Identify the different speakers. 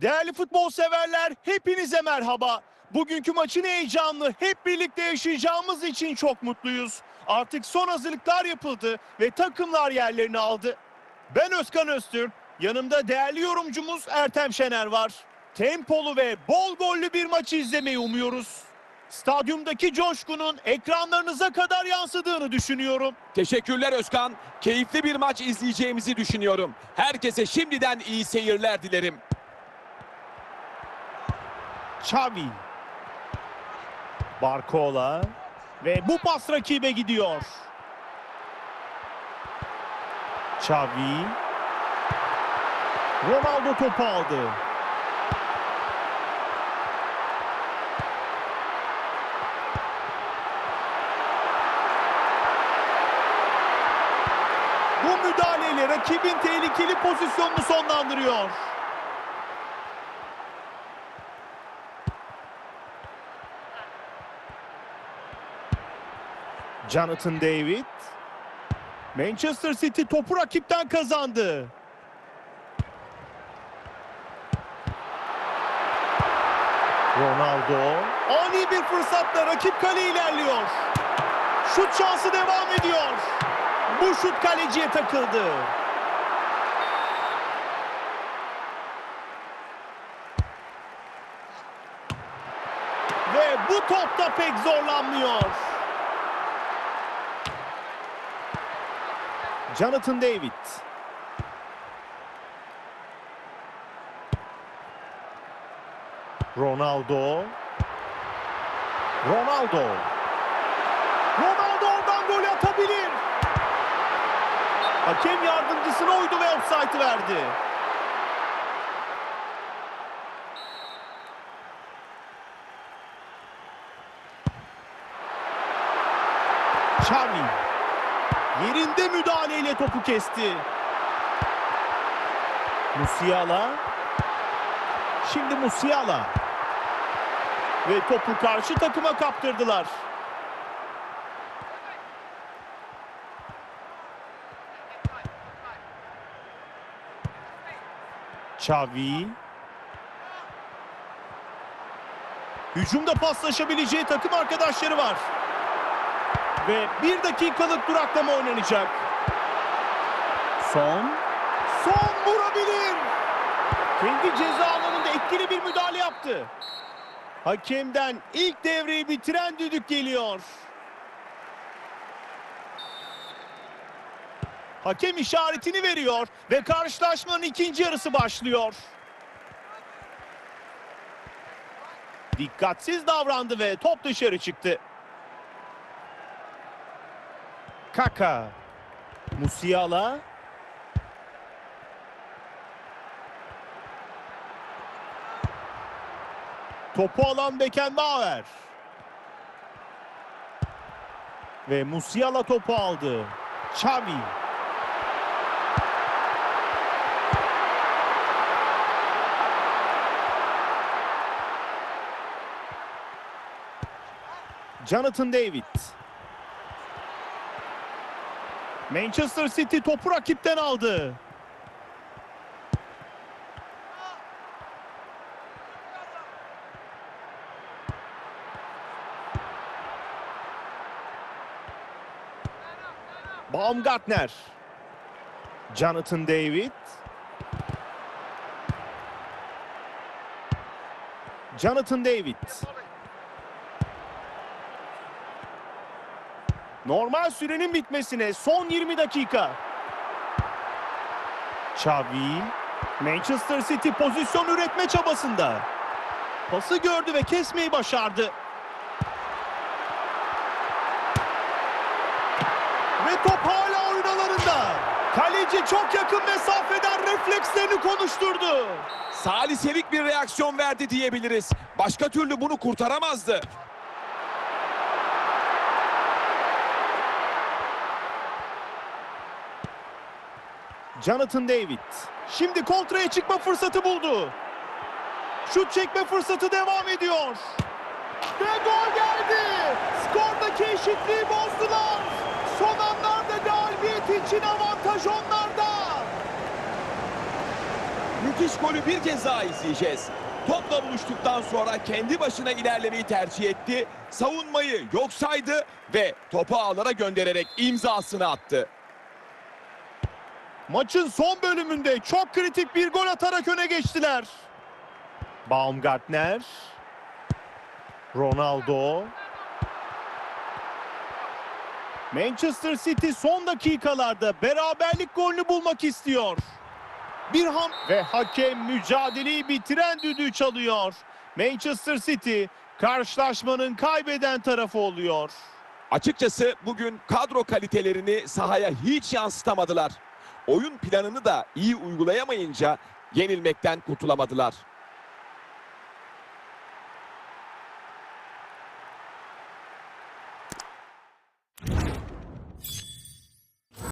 Speaker 1: Değerli futbol severler hepinize merhaba. Bugünkü maçın heyecanlı hep birlikte yaşayacağımız için çok mutluyuz. Artık son hazırlıklar yapıldı ve takımlar yerlerini aldı. Ben Özkan Öztürk, yanımda değerli yorumcumuz Ertem Şener var. Tempolu ve bol gollü bir maçı izlemeyi umuyoruz. Stadyumdaki coşkunun ekranlarınıza kadar yansıdığını düşünüyorum.
Speaker 2: Teşekkürler Özkan. Keyifli bir maç izleyeceğimizi düşünüyorum. Herkese şimdiden iyi seyirler dilerim.
Speaker 1: Xavi. Barcola. Ve bu pas rakibe gidiyor. Xavi. Ronaldo topu aldı. Bu müdahaleyle rakibin tehlikeli pozisyonunu sonlandırıyor. Jonathan David. Manchester City topu rakipten kazandı. Ronaldo ani bir fırsatla rakip kale ilerliyor. Şut şansı devam ediyor. Bu şut kaleciye takıldı. Ve bu topta pek zorlanmıyor. Jonathan David. Ronaldo. Ronaldo. Ronaldo oradan gol atabilir. Hakem yardımcısına uydu ve offside verdi. Xavi. Yerinde müdahaleyle topu kesti. Musiala. Şimdi Musiala. Ve topu karşı takıma kaptırdılar. Xavi. Hücumda paslaşabileceği takım arkadaşları var. Ve bir dakikalık duraklama oynanacak. Son. Son vurabilir. Kendi ceza alanında etkili bir müdahale yaptı. Hakemden ilk devreyi bitiren düdük geliyor. Hakem işaretini veriyor ve karşılaşmanın ikinci yarısı başlıyor. Dikkatsiz davrandı ve top dışarı çıktı. Kaka. Musiala. Topu alan Beckenbauer. Ve Musiala topu aldı. Xavi. Jonathan David. Manchester City topu rakipten aldı. Baumgartner. Jonathan David. Jonathan David. Normal sürenin bitmesine son 20 dakika. Xavi. Manchester City pozisyon üretme çabasında. Pası gördü ve kesmeyi başardı. Ve top hala oynalarında. Kaleci çok yakın mesafeden reflekslerini konuşturdu.
Speaker 2: Saliselik bir reaksiyon verdi diyebiliriz. Başka türlü bunu kurtaramazdı.
Speaker 1: Jonathan David. Şimdi kontraya çıkma fırsatı buldu. Şut çekme fırsatı devam ediyor. Ve gol geldi. Skordaki eşitliği bozdular. Son anlarda galibiyet için avantaj onlarda.
Speaker 2: müthiş golü bir kez daha izleyeceğiz. Topla buluştuktan sonra kendi başına ilerlemeyi tercih etti. Savunmayı yok saydı ve topu ağlara göndererek imzasını attı.
Speaker 1: Maçın son bölümünde çok kritik bir gol atarak öne geçtiler. Baumgartner. Ronaldo. Manchester City son dakikalarda beraberlik golünü bulmak istiyor. Bir ham ve hakem mücadeleyi bitiren düdüğü çalıyor. Manchester City karşılaşmanın kaybeden tarafı oluyor.
Speaker 2: Açıkçası bugün kadro kalitelerini sahaya hiç yansıtamadılar. Oyun planını da iyi uygulayamayınca yenilmekten kurtulamadılar.